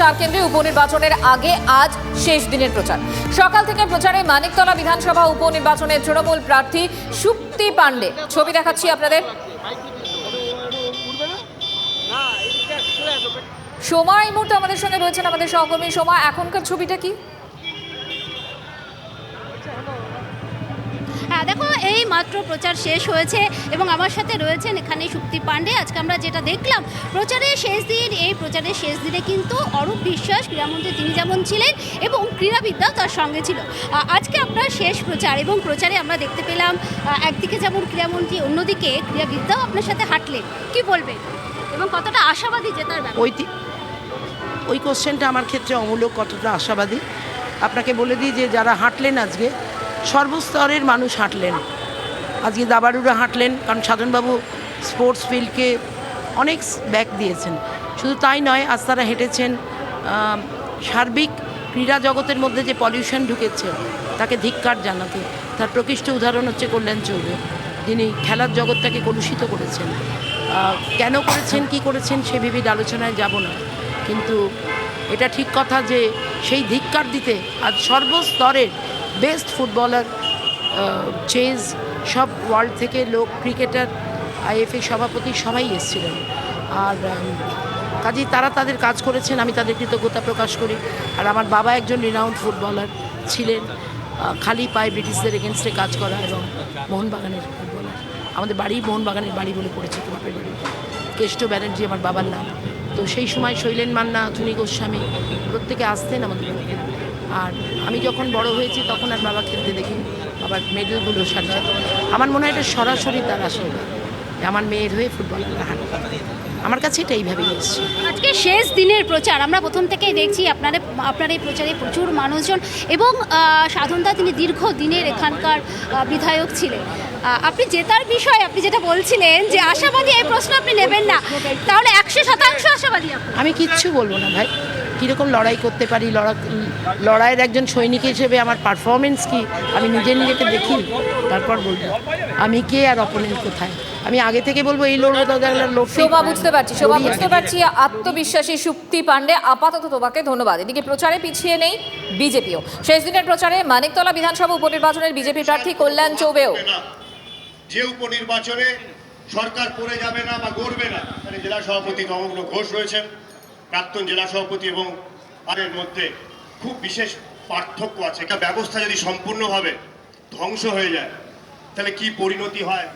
চার কেন্দ্রে উপনির্বাচনের আগে আজ শেষ দিনের প্রচার। সকাল থেকে প্রচারে মানিকতলা বিধানসভা উপনির্বাচনের তৃণমূল প্রার্থী সুপ্তি পাণ্ডে। ছবি দেখাচ্ছি আপনাদের। সময় এই মুহূর্তে আমাদের সঙ্গে রয়েছেন আমাদের সহকর্মী সময় এখনকার ছবিটা কি? দেখো, এই মাত্র প্রচার শেষ হয়েছে এবং আমার সাথে রয়েছেন এখানে শুক্তি পাণ্ডে। আজকে আমরা যেটা দেখলাম, প্রচারের শেষ দিন, এই প্রচারের শেষ দিনে কিন্তু অরূপ বিশ্বাস, ক্রীড়ামন্ত্রী তিনি যেমন ছিলেন এবং ক্রীড়াবিদ্যাও তার সঙ্গে ছিল। আজকে আপনার শেষ প্রচার এবং প্রচারে আমরা দেখতে পেলাম একদিকে যেমন ক্রীড়ামন্ত্রী, অন্যদিকে ক্রীড়াবিদ্যাও আপনার সাথে হাঁটলেন। কি বলবেন? এবং কতটা আশাবাদী জেতার ওই ওই কোশ্চেনটা আমার ক্ষেত্রে অমূলক কতটা আশাবাদী? আপনাকে বলে দিই যে যারা হাঁটলেন আজকে সর্বস্তরের মানুষ হাঁটলেন। আজকে দাবারুরা হাঁটলেন, কারণ সাধনবাবু স্পোর্টস ফিল্ডকে অনেক ব্যাক দিয়েছেন। শুধু তাই নয়, আজ তারা হেঁটেছেন সার্বিক ক্রীড়া জগতের মধ্যে যে পলিউশন ঢুকেছে, তাকে ধিক্কার জানাতে। তার প্রকৃষ্ট উদাহরণ হচ্ছে কল্যাণ চৌবে যিনি খেলার জগৎটাকে কলুষিত করেছেন। কেন করেছেন, কি করেছেন, সে বিবিধ আলোচনায় যাব না। কিন্তু এটা ঠিক কথা যে, সেই ধিক্কার দিতে আজ সর্বস্তরের বেস্ট ফুটবলার চেজ সব ওয়ার্ল্ড থেকে লোক, ক্রিকেটার, আইএফএ সভাপতি সবাই এসেছিলেন। আর কাজেই তারা তাদের কাজ করেছেন, আমি তাদের কৃতজ্ঞতা প্রকাশ করি। আর আমার বাবা একজন রিনাউন্ড ফুটবলার ছিলেন খালি পায়ে ব্রিটিশদের এগেনস্টে কাজ করা এবং মোহনবাগানের ফুটবলার। আমাদের বাড়ি মোহনবাগানের বাড়ি বলে পরিচিত, বাপের বাড়ি। কেষ্ট ব্যানার্জি আমার বাবার নাম। তো সেই সময় শৈলেন মান্না, ধুনি গোস্বামী প্রত্যেকে আসতেন আমাদের আর আমি যখন বড় হয়েছি তখন আর বাবা খেলতে দেখি বাবার মেডেলগুলো সাথে আমার মনে হয় এটা সরাসরি তার আশীর্বাদ আমার মেয়ের হয়ে ফুটবল হাঁটে আমার কাছে এটা এইভাবেই এসছে। আজকে শেষ দিনের প্রচার। আমরা প্রথম থেকেই দেখছি আপনার আপনার এই প্রচারে প্রচুর মানুষজন এবং সাধনদা তিনি দীর্ঘ দিনের এখানকার বিধায়ক ছিলেন। আপনি জেতার বিষয়ে আপনি যেটা বলছিলেন যে আশাবাদী এই প্রশ্ন আপনি নেবেন না। তাহলে একশো শতাংশ আশাবাদী আমি কিচ্ছু বলব না ভাই। কীরকম লড়াই করতে পারি? লড়া লড়াইয়ের একজন সৈনিক হিসেবে আমার পারফরমেন্স কি? আমি নিজে নিজেকে দেখি তারপর বলব। আমি কে আর অপোনেন্ট কোথায়? আমি আগে থেকে বলব এই লড়বো তো শোভা বুঝতে পারছি শোভা বুঝতে পারছি আত্মবিশ্বাসী সুপ্তি পাণ্ডে আপাতত তোমাকে ধন্যবাদ। এদিকে প্রচারে পিছিয়ে নেই বিজেপিও। শেষ দিনের প্রচারে মানিকতলা বিধানসভা উপনির্বাচনের বিজেপি প্রার্থী কল্যাণ চৌবেও। যে উপনির্বাচনে সরকার পড়ে যাবে না বা গড়বে না জেলা সভাপতি নবগ্ন ঘোষ রয়েছেন। প্রাক্তন জেলা সভাপতি এবং আরের মধ্যে খুব বিশেষ পার্থক্য আছে। একটা ব্যবস্থা যদি সম্পূর্ণভাবে ধ্বংস হয়ে যায়, তাহলে কি পরিণতি হয়?